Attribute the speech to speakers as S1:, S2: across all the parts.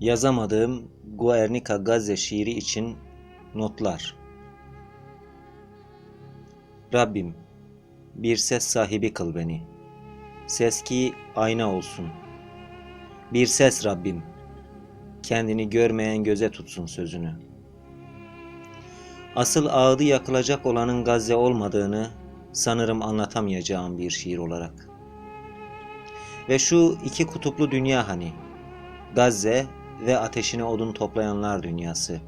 S1: Yazamadığım Guernica Gazze şiiri için notlar. Rabbim, bir ses sahibi kıl beni. Ses ki ayna olsun. Bir ses Rabbim, kendini görmeyen göze tutsun sözünü. Asıl ağdı yakılacak olanın Gazze olmadığını sanırım anlatamayacağım bir şiir olarak. Ve şu iki kutuplu dünya hani, Gazze ve ateşine odun toplayanlar dünyası.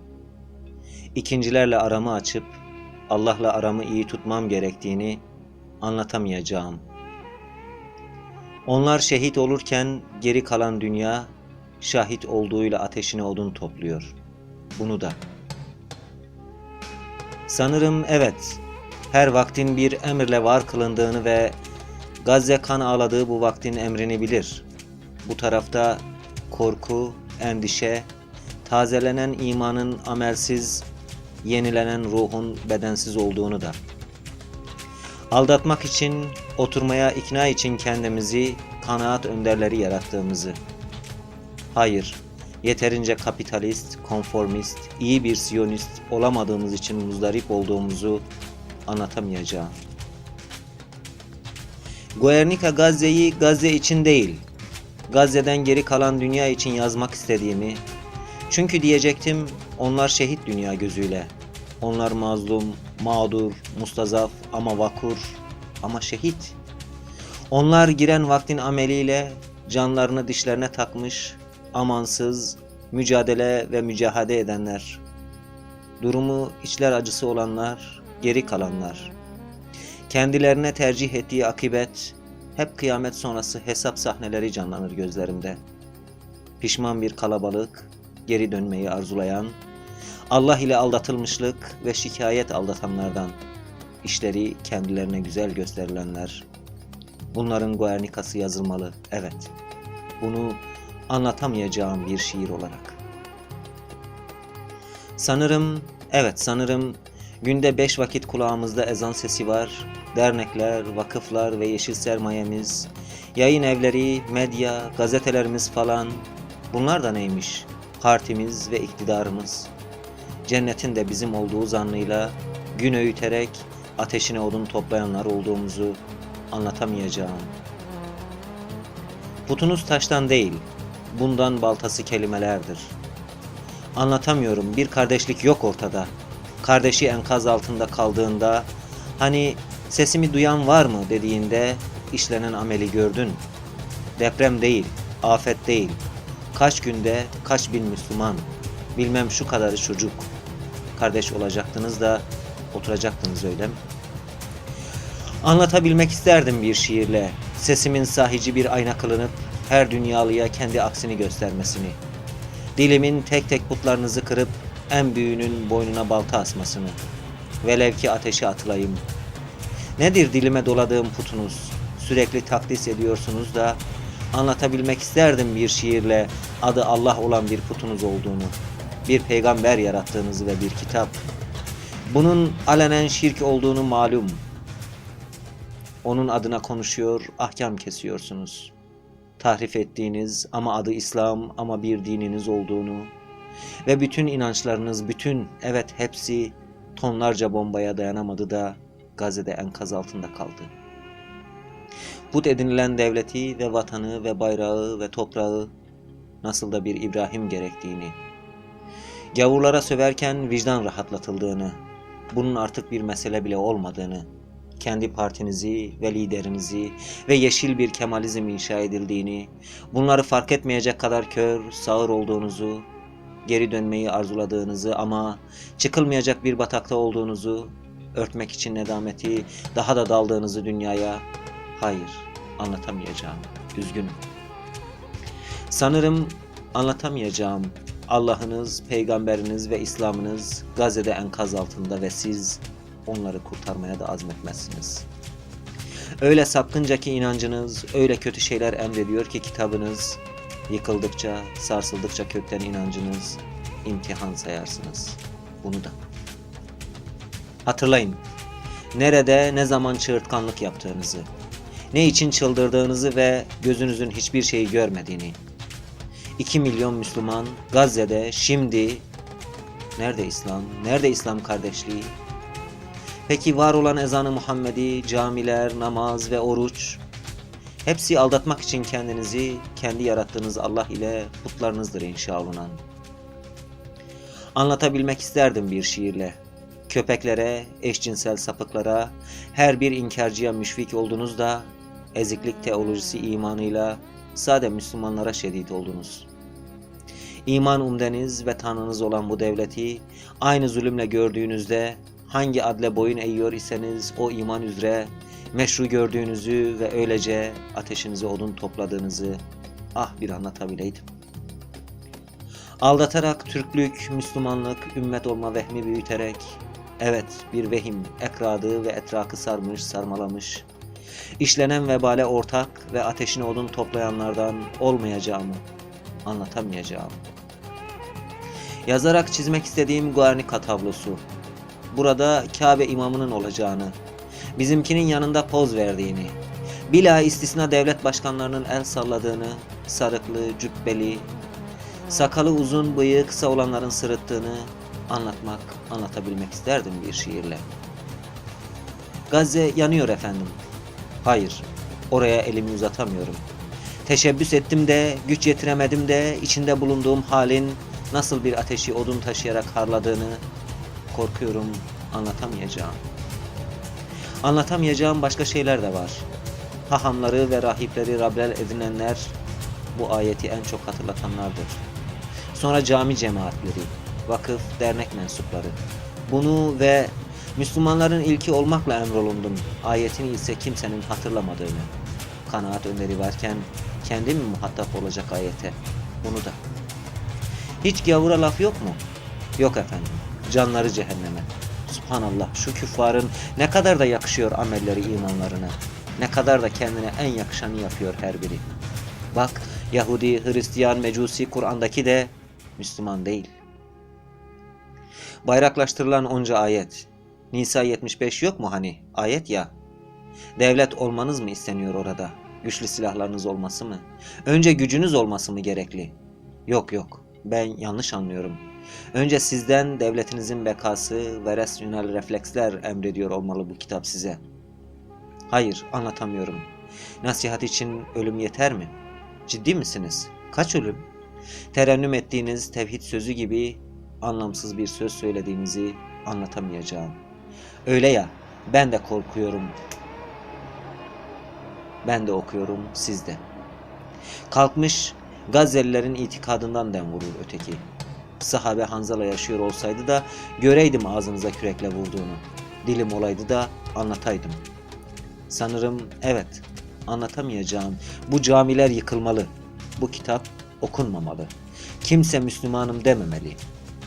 S1: İkincilerle aramı açıp Allah'la aramı iyi tutmam gerektiğini anlatamayacağım. Onlar şehit olurken geri kalan dünya şahit olduğuyla ateşine odun topluyor. Bunu da. Sanırım evet, her vaktin bir emirle var kılındığını ve Gazze kan ağladığı bu vaktin emrini bilir. Bu tarafta korku, endişe, tazelenen imanın amelsiz, yenilenen ruhun bedensiz olduğunu da. Aldatmak için, oturmaya ikna için kendimizi kanaat önderleri yarattığımızı. Hayır, yeterince kapitalist, konformist, iyi bir siyonist olamadığımız için muzdarip olduğumuzu anlatamayacağım. Guernica Gazze'yi Gazze için değil, Gazze'den geri kalan dünya için yazmak istediğimi, çünkü diyecektim onlar şehit dünya gözüyle. Onlar mazlum, mağdur, mustazaf ama vakur ama şehit. Onlar giren vaktin ameliyle canlarını dişlerine takmış, amansız, mücadele ve mücahede edenler. Durumu içler acısı olanlar, geri kalanlar. Kendilerine tercih ettiği akibet, hep kıyamet sonrası hesap sahneleri canlanır gözlerimde. Pişman bir kalabalık, geri dönmeyi arzulayan, Allah ile aldatılmışlık ve şikayet aldatanlardan, işleri kendilerine güzel gösterilenler. Bunların Guernica'sı yazılmalı, evet. Bunu anlatamayacağım bir şiir olarak. Sanırım, evet sanırım günde beş vakit kulağımızda ezan sesi var. Dernekler, vakıflar ve yeşil sermayemiz, yayın evleri, medya, gazetelerimiz falan. Bunlar da neymiş? Partimiz ve iktidarımız. Cennetin de bizim olduğu zannıyla gün öğüterek ateşine odun toplayanlar olduğumuzu anlatamayacağım. Putunuz taştan değil, bundan baltası kelimelerdir. Anlatamıyorum, bir kardeşlik yok ortada. Kardeşi enkaz altında kaldığında, hani sesimi duyan var mı dediğinde işlenen ameli gördün. Deprem değil, afet değil. Kaç günde kaç bin Müslüman, bilmem şu kadarı çocuk. Kardeş olacaktınız da oturacaktınız öyle mi? Anlatabilmek isterdim bir şiirle. Sesimin sahici bir ayna kılınıp her dünyalıya kendi aksini göstermesini. Dilimin tek tek putlarınızı kırıp en büyüğünün boynuna balta asmasını. Velev ki ateşe atılayım. Nedir dilime doladığım putunuz? Sürekli takdis ediyorsunuz da anlatabilmek isterdim bir şiirle adı Allah olan bir putunuz olduğunu. Bir peygamber yarattığınızı ve bir kitap. Bunun alenen şirk olduğunu malum. Onun adına konuşuyor, ahkam kesiyorsunuz. Tahrif ettiğiniz ama adı İslam ama bir dininiz olduğunu ve bütün inançlarınız, bütün evet hepsi tonlarca bombaya dayanamadı da Gazze'de enkaz altında kaldı. Put edinilen devleti ve vatanı ve bayrağı ve toprağı nasıl da bir İbrahim gerektiğini, gavurlara söverken vicdan rahatlatıldığını, bunun artık bir mesele bile olmadığını, kendi partinizi ve liderinizi ve yeşil bir kemalizm inşa edildiğini, bunları fark etmeyecek kadar kör, sağır olduğunuzu, geri dönmeyi arzuladığınızı ama çıkılmayacak bir batakta olduğunuzu, örtmek için nedameti, daha da daldığınızı dünyaya, hayır anlatamayacağım, üzgünüm. Sanırım anlatamayacağım Allah'ınız, peygamberiniz ve İslam'ınız Gazze'de enkaz altında ve siz onları kurtarmaya da azmetmezsiniz. Öyle sapkınca ki inancınız, öyle kötü şeyler emrediyor ki kitabınız, yıkıldıkça, sarsıldıkça kökten inancınız, imtihan sayarsınız. Bunu da. Hatırlayın, nerede, ne zaman çığırtkanlık yaptığınızı, ne için çıldırdığınızı ve gözünüzün hiçbir şeyi görmediğini. 2 milyon Müslüman Gazze'de şimdi nerede İslam? Nerede İslam kardeşliği? Peki var olan ezanı Muhammedi, camiler, namaz ve oruç hepsi aldatmak için kendinizi kendi yarattığınız Allah ile putlarınızdır inşallah. Anlatabilmek isterdim bir şiirle. Köpeklere, eşcinsel sapıklara, her bir inkarcıya müşfik oldunuz da eziklik teolojisi imanıyla sade Müslümanlara şedid oldunuz. İman umdeniz ve tanrınız olan bu devleti aynı zulümle gördüğünüzde hangi adle boyun eğiyor iseniz o iman üzere meşru gördüğünüzü ve öylece ateşinize odun topladığınızı ah bir anlatabileydim. Aldatarak Türklük, Müslümanlık, ümmet olma vehmi büyüterek, evet bir vehim ekradı ve etrakı sarmış, sarmalamış, işlenen vebale ortak ve ateşine odun toplayanlardan olmayacağımı anlatamayacağım. Yazarak çizmek istediğim Guernica tablosu. Burada Kabe imamının olacağını, bizimkinin yanında poz verdiğini, bila istisna devlet başkanlarının el salladığını, sarıklı, cübbeli, sakalı uzun, bıyığı kısa olanların sırıttığını anlatmak, anlatabilmek isterdim bir şiirle. Gazze yanıyor efendim. Hayır, oraya elimi uzatamıyorum. Teşebbüs ettim de, güç yetiremedim de, içinde bulunduğum halin nasıl bir ateşi odun taşıyarak harladığını korkuyorum anlatamayacağım. Anlatamayacağım başka şeyler de var. Hahamları ve rahipleri Rabbel edinenler bu ayeti en çok hatırlatanlardır. Sonra cami cemaatleri, vakıf, dernek mensupları. Bunu ve Müslümanların ilki olmakla emrolundum. Ayetini ise kimsenin hatırlamadığını. Kanaat önderi varken kendi mi muhatap olacak ayete? Bunu da. Hiç gavura laf yok mu? Yok efendim. Canları cehenneme. Subhanallah şu küffarın ne kadar da yakışıyor amelleri imanlarına. Ne kadar da kendine en yakışanı yapıyor her biri. Bak Yahudi, Hristiyan, Mecusi Kur'an'daki de Müslüman değil. Bayraklaştırılan onca ayet. Nisa 75 yok mu hani? Ayet ya. Devlet olmanız mı isteniyor orada? Güçlü silahlarınız olması mı? Önce gücünüz olması mı gerekli? Yok yok. Ben yanlış anlıyorum. Önce sizden devletinizin bekası ve rasyonel refleksler emrediyor olmalı bu kitap size. Hayır, anlatamıyorum. Nasihat için ölüm yeter mi? Ciddi misiniz? Kaç ölüm? Terennüm ettiğiniz tevhid sözü gibi anlamsız bir söz söylediğinizi anlatamayacağım. Öyle ya, ben de korkuyorum. Ben de okuyorum, siz de. Kalkmış Gazze'lilerin itikadından dem vurur öteki. Sahabe Hanzala yaşıyor olsaydı da göreydim ağzınıza kürekle vurduğunu. Dilim olaydı da anlataydım. Sanırım evet anlatamayacağım. Bu camiler yıkılmalı. Bu kitap okunmamalı. Kimse Müslümanım dememeli.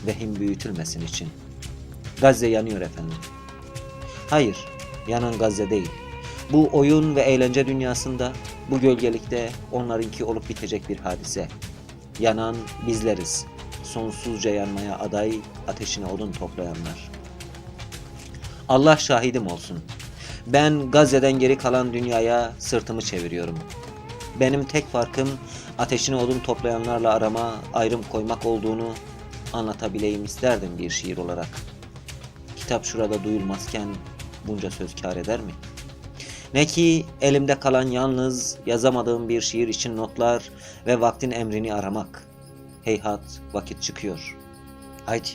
S1: Vehim büyütülmesin için. Gazze yanıyor efendim. Hayır, yanan Gazze değil. Bu oyun ve eğlence dünyasında, bu gölgelikte onlarınki olup bitecek bir hadise. Yanan bizleriz. Sonsuzca yanmaya aday, ateşine odun toplayanlar. Allah şahidim olsun. Ben Gazze'den geri kalan dünyaya sırtımı çeviriyorum. Benim tek farkım ateşine odun toplayanlarla arama ayrım koymak olduğunu anlatabileyim isterdim bir şiir olarak. Kitap şurada duyulmazken bunca söz kâr eder mi? Ne ki elimde kalan yalnız yazamadığım bir şiir için notlar ve vaktin emrini aramak. Heyhat vakit çıkıyor. Haydi